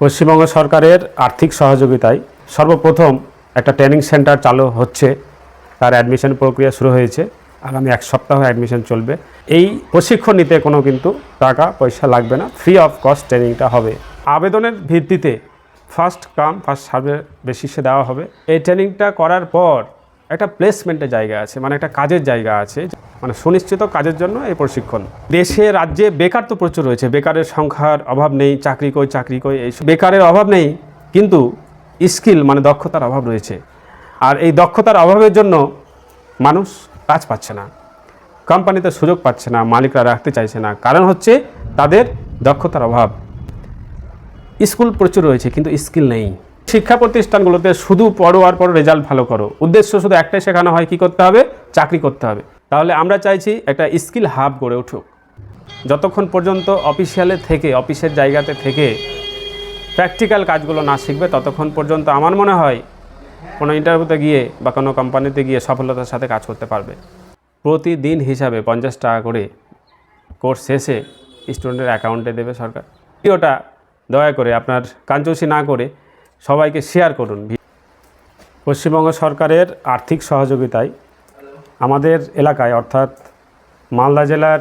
পশ্চিমবঙ্গ সরকারের আর্থিক সহযোগিতায় সর্বপ্রথম একটা ট্রেনিং সেন্টার চালু হচ্ছে। তার অ্যাডমিশন প্রক্রিয়া শুরু হয়েছে। আগামী এক সপ্তাহ অ্যাডমিশন চলবে। এই প্রশিক্ষণ নিতে কোনো কিন্তু টাকা পয়সা লাগবে না। ফ্রি অফ কস্ট ট্রেনিংটা হবে। আবেদনের ভিত্তিতে ফার্স্ট কাম ফার্স্ট সার্ভে বেসিসে দেওয়া হবে। এই ট্রেনিংটা করার পর একটা প্লেসমেন্টের জায়গা আছে মানে একটা কাজের জায়গা আছে মানে সুনিশ্চিত কাজের জন্য এই প্রশিক্ষণ। দেশে, রাজ্যে বেকার তো প্রচুর রয়েছে, বেকারের সংখ্যার অভাব নেই, চাকরি কই চাকরি কই, এই বেকারের অভাব নেই, কিন্তু স্কিল মানে দক্ষতার অভাব রয়েছে। আর এই দক্ষতার অভাবের জন্য মানুষ কাজ পাচ্ছে না, কোম্পানিতে সুযোগ পাচ্ছে না, মালিকরা রাখতে চাইছে না, কারণ হচ্ছে তাদের দক্ষতার অভাব। স্কুল প্রচুর রয়েছে, কিন্তু স্কিল নেই। শিক্ষা প্রতিষ্ঠানগুলোতে শুধু পড়ো আর পড়ো, রেজাল্ট ভালো করো। উদ্দেশ্য শুধু একটাই, শেখানো হয় কি করতে হবে? চাকরি করতে হবে। তাহলে আমরা চাইছি একটা স্কিল হাব গড়ে উঠুক। যতক্ষণ পর্যন্ত অফিসিয়ালে থেকে, অফিসের জায়গাতে থেকে প্র্যাকটিক্যাল কাজগুলো না শিখবে, ততক্ষণ পর্যন্ত আমার মনে হয় কোনো ইন্টারভিউতে গিয়ে বা কোনো কোম্পানিতে গিয়ে সফলতার সাথে কাজ করতে পারবে। প্রতিদিন হিসাবে পঞ্চাশ টাকা করে কোর্স শেষে স্টুডেন্টের অ্যাকাউন্টে দেবে সরকার। ভিডিওটা দয়া করে আপনার কাঞ্চুসি না করে সবাইকে শেয়ার করুন। পশ্চিমবঙ্গ সরকারের আর্থিক সহযোগিতায় আমাদের এলাকায়, অর্থাৎ মালদা জেলার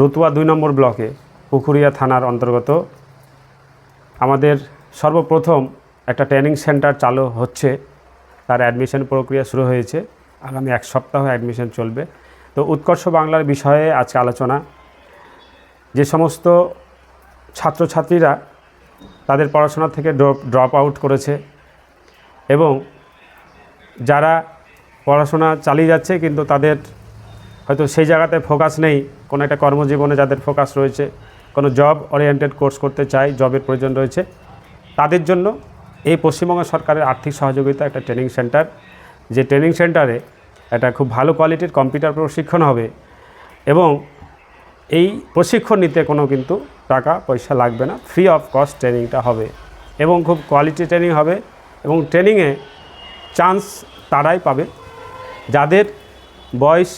রতুয়া দুই নম্বর ব্লকে পুকুরিয়া থানার অন্তর্গত আমাদের সর্বপ্রথম একটা ট্রেনিং সেন্টার চালু হচ্ছে। তার অ্যাডমিশন প্রক্রিয়া শুরু হয়েছে। আগামী এক সপ্তাহ অ্যাডমিশন চলবে। তো উৎকর্ষ বাংলার বিষয়ে আজকে আলোচনা। যে সমস্ত ছাত্রছাত্রীরা তাদের পড়াশোনা থেকে ড্রপ আউট করেছে। এবং যারা পড়াশোনা চালিয়ে যাচ্ছে, কিন্তু তাদের হয়তো সেই জায়গাতে ফোকাস নেই, কোনো একটা কর্মজীবনে যাদের ফোকাস রয়েছে, কোনো জব ওরিয়েন্টেড কোর্স করতে চায় জবের প্রয়োজন রয়েছে, তাদের জন্য এই পশ্চিমবঙ্গ সরকারের আর্থিক সহযোগিতা একটা ট্রেনিং সেন্টার যে ট্রেনিং সেন্টারে একটা খুব ভালো কোয়ালিটির কম্পিউটার প্রশিক্ষণ হবে এবং এই প্রশিক্ষণ নিতে কোনো কিন্তু টাকা, পয়সা লাগবে না। ফ্রি অফ কস্ট ট্রেনিংটা হবে এবং খুব কোয়ালিটি ট্রেনিং হবে এবং ট্রেনিংয়ে চান্স তারাই পাবে। যাদের বয়স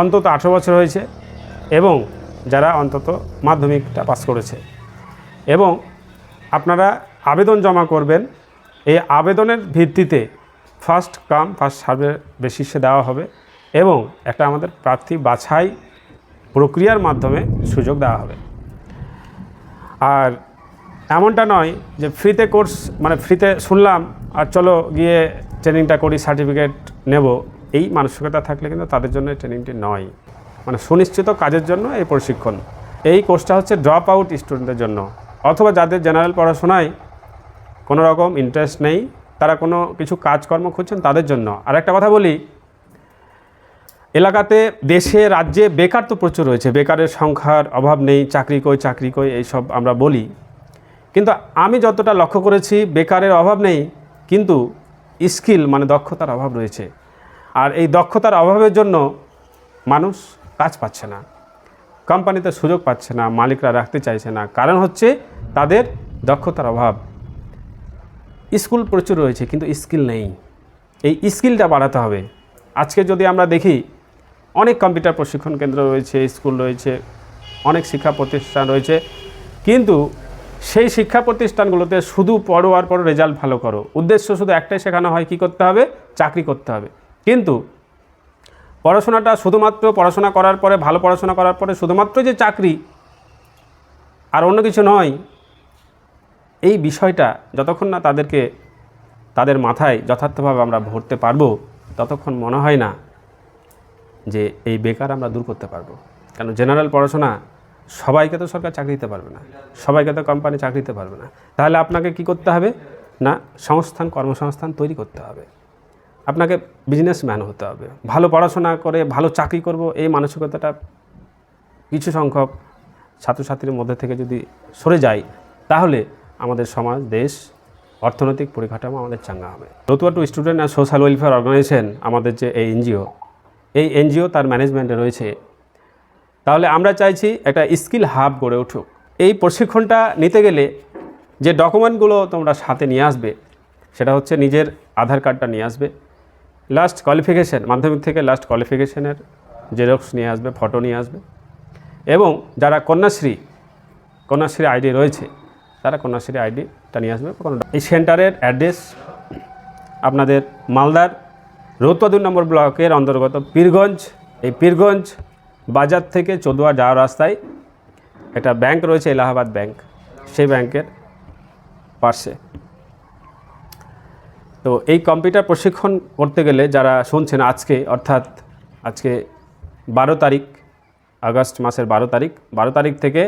অন্তত আঠেরো বছর হয়েছে এবং যারা অন্তত মাধ্যমিকটা পাস করেছে এবং আপনারা আবেদন জমা করবেন, এই আবেদনের ভিত্তিতে ফার্স্ট কাম ফার্স্ট সার্ভে বেসিসে দেওয়া হবে এবং একটা আমাদের প্রার্থী বাছাই প্রক্রিয়ার মাধ্যমে সুযোগ দেওয়া হবে। আর এমনটা নয় যে ফ্রিতে কোর্স মানে ফ্রিতে শুনলাম আর চলো গিয়ে ট্রেনিংটা করি, সার্টিফিকেট নেব। এই মানসিকতা থাকলে কিন্তু তাদের জন্য ট্রেনিংটি নয়। মানে সুনিশ্চিত কাজের জন্য এই প্রশিক্ষণ। এই কোর্সটা হচ্ছে ড্রপ আউট স্টুডেন্টদের জন্য। অথবা যাদের জেনারেল পড়াশোনায় কোনো রকম ইন্টারেস্ট নেই, তারা কোনো কিছু কাজকর্ম খুঁজছেন তাদের জন্য। আর একটা কথা বলি এলাকাতে দেশে, রাজ্যে বেকার তো প্রচুর রয়েছে। বেকারের সংখ্যার অভাব নেই, চাকরি কই চাকরি কই, এইসব আমরা বলি। কিন্তু আমি যতটা লক্ষ্য করেছি, বেকারের অভাব নেই, কিন্তু স্কিল মানে দক্ষতার অভাব রয়েছে। আর এই দক্ষতার অভাবের জন্য মানুষ কাজ পাচ্ছে না, কোম্পানিতে সুযোগ পাচ্ছে না, মালিকরা রাখতে চাইছে না। কারণ হচ্ছে তাদের দক্ষতার অভাব। স্কুল প্রচুর রয়েছে, কিন্তু স্কিল নেই। এই স্কিলটা বাড়াতে হবে। আজকে যদি আমরা দেখি অনেক কম্পিউটার প্রশিক্ষণ কেন্দ্র রয়েছে, স্কুল রয়েছে, অনেক শিক্ষা প্রতিষ্ঠান রয়েছে। কিন্তু সেই শিক্ষা প্রতিষ্ঠানগুলোতে শুধু পড়ো আর পড়ো রেজাল্ট ভালো করো। উদ্দেশ্য শুধু একটাই শেখানো হয়, কি করতে হবে? চাকরি করতে হবে। কিন্তু পড়াশোনাটা শুধুমাত্র পড়াশোনা করার পরে, ভালো পড়াশোনা করার পরে শুধুমাত্র যে চাকরি আর অন্য কিছু নয়, এই বিষয়টা যতক্ষণ না তাদেরকে, তাদের মাথায় যথার্থভাবে আমরা ভরতে পারব, ততক্ষণ মনে হয় না যে এই বেকার আমরা দূর করতে পারব। কারণ জেনারেল পড়াশোনা সবাইকে তো সরকার চাকরি দিতে পারবে না। সবাইকে তো কোম্পানি চাকরি দিতে পারবে না। তাহলে আপনাকে কি করতে হবে? না, সংস্থান, কর্মসংস্থান তৈরি করতে হবে। আপনাকে বিজনেসম্যান হতে হবে। ভালো পড়াশোনা করে ভালো চাকরি করব, এই মানসিকতাটা কিছু সংখ্যক ছাত্রছাত্রীর মধ্যে থেকে যদি সরে যায়, তাহলে আমাদের সমাজ, দেশ, অর্থনৈতিক পরিকাঠামো আমাদের চাঙ্গা হবে। Ratua two student and social welfare organisation আমাদের যে এই এনজিও এই এনজিও তার ম্যানেজমেন্টে রয়েছে। তাহলে আমরা চাইছি একটা স্কিল হাব গড়ে উঠুক। এই প্রশিক্ষণটা নিতে গেলে যে ডকুমেন্টগুলো তোমরা সাথে নিয়ে আসবে, সেটা হচ্ছে নিজের আধার কার্ডটা নিয়ে আসবে লাস্ট কোয়ালিফিকেশান মাধ্যমিক থেকে লাস্ট কোয়ালিফিকেশানের জেরক্স নিয়ে আসবে ফটো নিয়ে আসবে। এবং যারা কন্যাশ্রী কন্যাশ্রী আইডি রয়েছে, তারা কন্যাশ্রী আইডিটা নিয়ে আসবে। এই সেন্টারের অ্যাড্রেস আপনাদের মালদার রৌতা দুই নম্বর ব্লকের অন্তর্গত পীরগঞ্জ, এই পীরগঞ্জ বাজার থেকে চোদুয়া যাওয়ার রাস্তায় একটা ব্যাংক রয়েছে, এলাহাবাদ ব্যাংক। সেই ব্যাংকের পাশে। তো এই কম্পিউটার প্রশিক্ষণ করতে গেলে যারা শুনছেন আজকে, অর্থাৎ আজকে বারো তারিখ, আগস্ট মাসের বারো তারিখ বারো তারিখ থেকে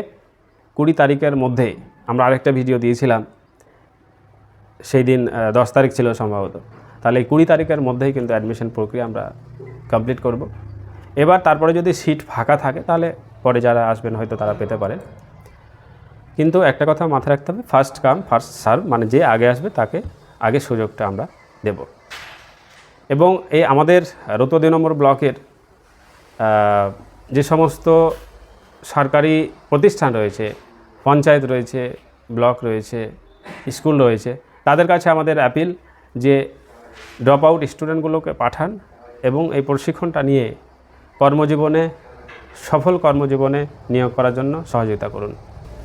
কুড়ি তারিখের মধ্যে আমরা আরেকটা ভিডিও দিয়েছিলাম। সেই দিন দশ তারিখ ছিল সম্ভবত। তাহলে এই কুড়ি তারিখের মধ্যেই কিন্তু অ্যাডমিশন প্রক্রিয়া আমরা কমপ্লিট করব। এবার তারপরে যদি সিট ফাঁকা থাকে, তাহলে পরে যারা আসবেন হয়তো তারা পেতে পারে। কিন্তু একটা কথা মাথায় রাখতে হবে ফার্স্ট কাম ফার্স্ট সার্ভ মানে যে আগে আসবে তাকে আগে সুযোগটা আমরা দেব। এবং এই আমাদের রত দুই নম্বর ব্লকের যে সমস্ত সরকারি প্রতিষ্ঠান রয়েছে, পঞ্চায়েত রয়েছে, ব্লক রয়েছে, স্কুল রয়েছে, তাদের কাছে আমাদের অ্যাপিল যে ড্রপ আউট স্টুডেন্টগুলোকে পাঠান এবং এই প্রশিক্ষণটা নিয়ে কর্মজীবনে, সফল কর্মজীবনে নিয়োগ করার জন্য সহযোগিতা করুন।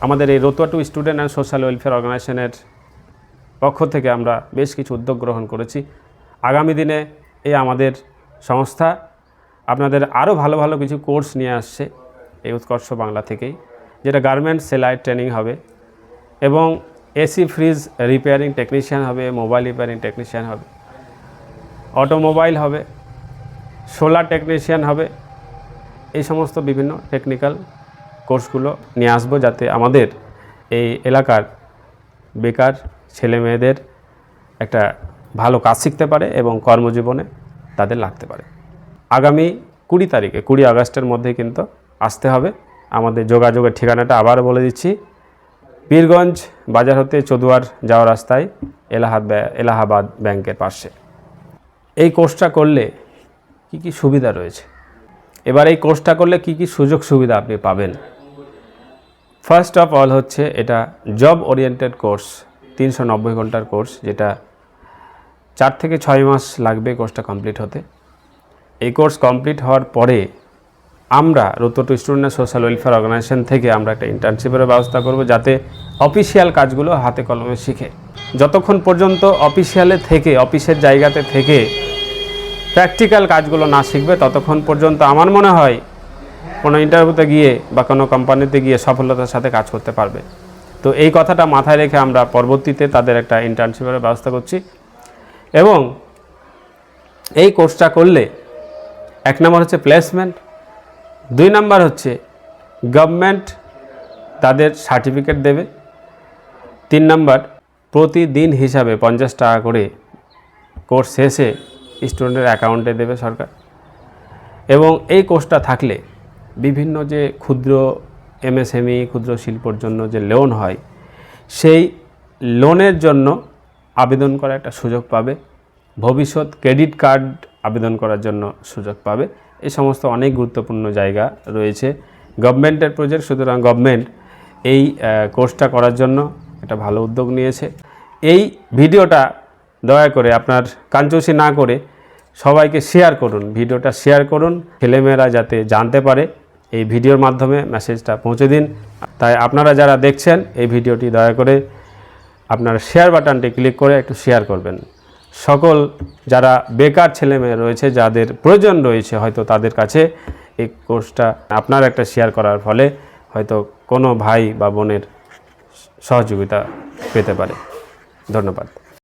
আমাদের এই Ratua two student and social welfare অর্গানাইজেশনের পক্ষ থেকে আমরা বেশ কিছু উদ্যোগ গ্রহণ করেছি। আগামী দিনে এই আমাদের সংস্থা আপনাদের আরও ভালো ভালো কিছু কোর্স নিয়ে আসছে এই উৎকর্ষ বাংলা থেকেই, যেটা গার্মেন্ট সেলাই ট্রেনিং হবে এবং এসি ফ্রিজ রিপেয়ারিং টেকনিশিয়ান হবে, মোবাইল রিপেয়ারিং টেকনিশিয়ান হবে। অটোমোবাইল হবে, সোলার টেকনিশিয়ান হবে, এই সমস্ত বিভিন্ন টেকনিক্যাল কোর্সগুলো নিয়ে আসব যাতে আমাদের এই এলাকার বেকার ছেলে মেয়েদের একটা ভালো কাজ শিখতে পারে এবং কর্মজীবনে তাদের লাগতে পারে। আগামী কুড়ি তারিখে, কুড়ি আগস্টের মধ্যে কিন্তু আসতে হবে। আমাদের যোগাযোগের ঠিকানাটা আবার বলে দিচ্ছি। পীরগঞ্জ বাজার হতে চদুয়ার যাওয়ার রাস্তায় এলাহাবাদ এলাহাবাদ ব্যাংকের পাশে। এই কোর্সটা করলে কি কি সুবিধা রয়েছে? এবার এই কোর্সটা করলে কি কি সুযোগ সুবিধা আপনি পাবেন? ফার্স্ট অফ অল হচ্ছে এটা জব ওরিয়েন্টেড কোর্স তিনশো নব্বই ঘণ্টার কোর্স যেটা চার থেকে ছয় মাস লাগবে কোর্সটা কমপ্লিট হতে। এই কোর্স কমপ্লিট হওয়ার পরে আমরা Ratua student social welfare organisation থেকে আমরা একটা ইন্টার্নশিপের ব্যবস্থা করব যাতে অফিসিয়াল কাজগুলো হাতে কলমে শিখে। যতক্ষণ পর্যন্ত অফিসিয়ালে থেকে, অফিসের জায়গাতে থেকে প্র্যাকটিক্যাল কাজগুলো না শিখবে, ততক্ষণ পর্যন্ত আমার মনে হয় কোনো ইন্টারভিউতে গিয়ে বা কোনো কোম্পানিতে গিয়ে সফলতার সাথে কাজ করতে পারবে। তো এই কথাটা মাথায় রেখে আমরা পরবর্তীতে তাদের একটা ইন্টার্নশিপের ব্যবস্থা করছি। এবং এই কোর্সটা করলে এক নম্বর হচ্ছে প্লেসমেন্ট দুই নাম্বার হচ্ছে গভর্নমেন্ট তাদের সার্টিফিকেট দেবে, তিন নাম্বার প্রতিদিন হিসাবে পঞ্চাশ টাকা করে কোর্স শেষে স্টুডেন্টের অ্যাকাউন্টে দেবে সরকার। এবং এই কোর্সটা থাকলে বিভিন্ন যে ক্ষুদ্র এমএসএমই, ক্ষুদ্র শিল্পর জন্য যে লোন হয়, সেই লোনের জন্য আবেদন করার একটা সুযোগ পাবে। ভবিষ্যৎ ক্রেডিট কার্ড আবেদন করার জন্য সুযোগ পাবে। এই সমস্ত অনেক গুরুত্বপূর্ণ জায়গা রয়েছে। গভর্নমেন্টের প্রজেক্ট সুতরাং গভর্নমেন্ট এই কোর্সটা করার জন্য একটা ভালো উদ্যোগ নিয়েছে। এই ভিডিওটা দয়া করে আপনার কাঞ্চুসি না করে সবাইকে শেয়ার করুন। ভিডিওটা শেয়ার করুন। ছেলেমেয়েরা যাতে জানতে পারে এই ভিডিওর মাধ্যমে মেসেজটা পৌঁছে দিন। তাই আপনারা যারা দেখছেন, এই ভিডিওটি দয়া করে আপনার শেয়ার বাটনটি ক্লিক করে একটু শেয়ার করবেন। সকল যারা বেকার ছেলেমেয়ে রয়েছে, যাদের প্রয়োজন রয়েছে, হয়তো তাদের কাছে এই কোর্সটা আপনার একটা শেয়ার করার ফলে হয়তো কোনো ভাই বা বোনের সহযোগিতা পেতে পারে। ধন্যবাদ।